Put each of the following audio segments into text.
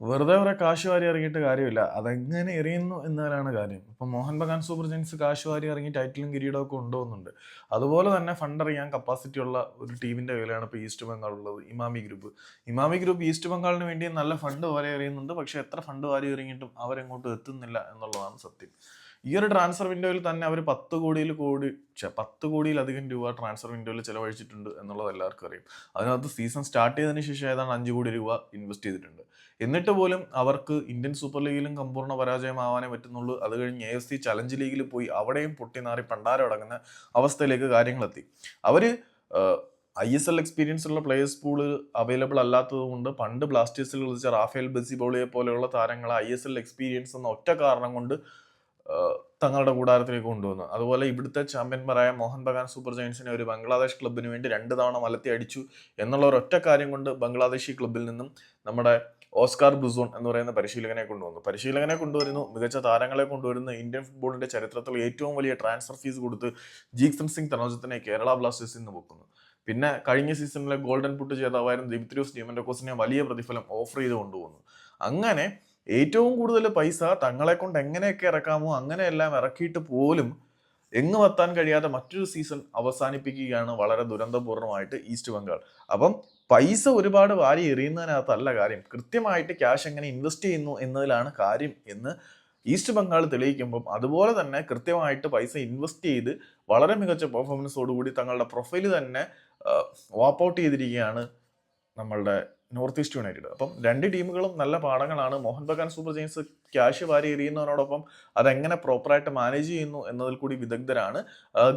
വെറുതെ അവരെ കാശ് വാരി ഇറങ്ങിയിട്ട് കാര്യമില്ല. അതെങ്ങനെ എറിയുന്നു എന്നതിലാണ് കാര്യം. ഇപ്പം മോഹൻ ബഗാൻ സൂപ്പർ ജയൻസ് കാശ് വാരി ഇറങ്ങി ടൈറ്റിലും കിരീടവും ഒക്കെ കൊണ്ടുപോകുന്നുണ്ട്. അതുപോലെ തന്നെ ഫണ്ട് അറിയാൻ കപ്പാസിറ്റി ഉള്ള ഒരു ടീമിന്റെ കയ്യിലാണ് ഇപ്പോൾ ഈസ്റ്റ് ബംഗാൾ ഉള്ളത് Emami group. Emami group East ബംഗാളിന് വേണ്ടി നല്ല ഫണ്ട് വരെ എറിയുന്നുണ്ട്. പക്ഷെ എത്ര ഫണ്ട് വാരി എറിഞ്ഞിട്ടും അവരെങ്ങോട്ടും എത്തുന്നില്ല എന്നുള്ളതാണ് സത്യം. ഈ ഒരു ട്രാൻസ്ഫർ വിൻഡോയിൽ തന്നെ അവർ പത്ത് കോടിയിൽ കോടി പത്ത് കോടിയിലധികം രൂപ ട്രാൻസ്ഫർ വിൻഡോയിൽ ചിലവഴിച്ചിട്ടുണ്ട് എന്നുള്ളത് എല്ലാവർക്കും അറിയും. അതിനകത്ത് സീസൺ സ്റ്റാർട്ട് ചെയ്തതിന് ശേഷം ഏതാണ്ട് അഞ്ച് കോടി രൂപ ഇൻവെസ്റ്റ് ചെയ്തിട്ടുണ്ട്. എന്നിട്ട് പോലും അവർക്ക് ഇന്ത്യൻ സൂപ്പർ ലീഗിലും സമ്പൂർണ പരാജയമാവാനേ പറ്റുന്നുള്ളൂ. അത് കഴിഞ്ഞ് എ എഫ് സി ചലഞ്ച് ലീഗിൽ പോയി അവിടെയും പൊട്ടിനാറി പണ്ടാരം അടങ്ങുന്ന അവസ്ഥയിലേക്ക് കാര്യങ്ങളെത്തി. അവർ ഐ എസ് എൽ എക്സ്പീരിയൻസ് ഉള്ള പ്ലേയേഴ്സ് പൂൾ അവൈലബിൾ അല്ലാത്തത് കൊണ്ട് പണ്ട് ബ്ലാസ്റ്റേഴ്സിൽ കളിച്ച റാഫേൽ ബെസിബോളിയെ പോലെയുള്ള താരങ്ങളെ ഐ എസ് എൽ എക്സ്പീരിയൻസ് എന്ന ഒറ്റ കാരണം കൊണ്ട് തങ്ങളുടെ കൂടാരത്തിലേക്ക് കൊണ്ടുവന്നു. അതുപോലെ ഇവിടുത്തെ ചാമ്പ്യന്മാരായ മോഹൻ ബഗാൻ സൂപ്പർ ജയൻസിനെ ഒരു ബംഗ്ലാദേശ് ക്ലബിന് വേണ്ടി രണ്ട് തവണ മലത്തി അടിച്ചു എന്നുള്ള ഒരൊറ്റ കാര്യം കൊണ്ട് ബംഗ്ലാദേശി ക്ലബിൽ നിന്നും നമ്മുടെ ഓസ്കാർ ബ്ലുസോൺ എന്ന് പറയുന്ന പരിശീലകനെ കൊണ്ടുവന്നു. പരിശീലകനെ കൊണ്ടുവരുന്നു മികച്ച താരങ്ങളെ കൊണ്ടുവരുന്ന ഇന്ത്യൻ ഫുട്ബോളിന്റെ ചരിത്രത്തിൽ ഏറ്റവും വലിയ ട്രാൻസ്ഫർ ഫീസ് കൊടുത്ത് ജീക്സൺ സിംഗ് തനോജത്തിനെ കേരള ബ്ലാസ്റ്റേഴ്സിൽ നിന്ന് പൊക്കുന്നു പിന്നെ കഴിഞ്ഞ സീസണിലെ ഗോൾഡൻ പുട്ട് ജേതാവായിരുന്ന ദിമിത്രിയോസ് ഡിമൻഡോക്കോസിനെ വലിയ പ്രതിഫലം ഓഫർ ചെയ്ത് കൊണ്ടുപോകുന്നു അങ്ങനെ ഏറ്റവും കൂടുതൽ പൈസ തങ്ങളെ കൊണ്ട് എങ്ങനെയൊക്കെ ഇറക്കാമോ അങ്ങനെയെല്ലാം ഇറക്കിയിട്ട് പോലും എങ്ങും എത്താൻ കഴിയാതെ മറ്റൊരു സീസൺ അവസാനിപ്പിക്കുകയാണ് വളരെ ദുരന്തപൂർണമായിട്ട് ഈസ്റ്റ് ബംഗാൾ. അപ്പം പൈസ ഒരുപാട് വാരി എറിയുന്നതിനകത്തല്ല കാര്യം. കൃത്യമായിട്ട് ക്യാഷ് എങ്ങനെ ഇൻവെസ്റ്റ് ചെയ്യുന്നു എന്നതിലാണ് കാര്യം എന്ന് ഈസ്റ്റ് ബംഗാൾ തെളിയിക്കുമ്പം അതുപോലെ തന്നെ കൃത്യമായിട്ട് പൈസ ഇൻവെസ്റ്റ് ചെയ്ത് വളരെ മികച്ച പെർഫോമൻസോടുകൂടി തങ്ങളുടെ പ്രൊഫൈൽ തന്നെ വാപ്പ് ഔട്ട് ചെയ്തിരിക്കുകയാണ് നമ്മളുടെ നോർത്ത് ഈസ്റ്റ് യുണൈറ്റഡ്. അപ്പം രണ്ട് ടീമുകളും നല്ല പാഠങ്ങളാണ്. Mohun Bagan super giants cash വാരി എറിയുന്നതിനോടൊപ്പം അതെങ്ങനെ പ്രോപ്പറായിട്ട് മാനേജ് ചെയ്യുന്നു എന്നതിൽ കൂടി വിദഗ്ധരാണ്.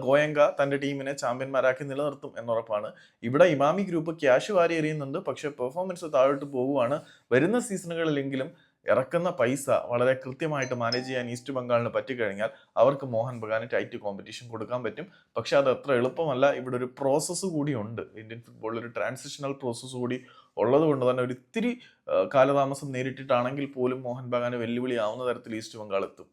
ഗോയങ്ക തന്റെ ടീമിനെ ചാമ്പ്യന്മാരാക്കി നിലനിർത്തും എന്നുറപ്പാണ്. ഇവിടെ ഇമാമി ഗ്രൂപ്പ് ക്യാഷ് വാരി എറിയുന്നുണ്ട്. പക്ഷേ പെർഫോമൻസ് താഴോട്ട് പോവുകയാണ് വരുന്ന സീസണുകളിലെങ്കിലും ഇറക്കുന്ന പൈസ വളരെ കൃത്യമായിട്ട് മാനേജ് ചെയ്യാൻ ഈസ്റ്റ് ബംഗാളിന് പറ്റിക്കഴിഞ്ഞാൽ അവർക്ക് മോഹൻ ബഗാന് ടൈറ്റ് കോമ്പറ്റീഷൻ കൊടുക്കാൻ പറ്റും. പക്ഷെ അത് അത്ര എളുപ്പമല്ല. ഇവിടെ ഒരു പ്രോസസ്സ് കൂടി ഉണ്ട്. ഇന്ത്യൻ ഫുട്ബോളിൽ ഒരു ട്രാൻസിഷണൽ പ്രോസസ്സ് കൂടി ഉള്ളത് കൊണ്ട് തന്നെ ഒരു ഇത്തിരി കാലതാമസം നേരിട്ടിട്ടാണെങ്കിൽ പോലും മോഹൻ ബഗാന് വെല്ലുവിളിയാവുന്ന തരത്തിൽ ഈസ്റ്റ് ബംഗാൾ എത്തും.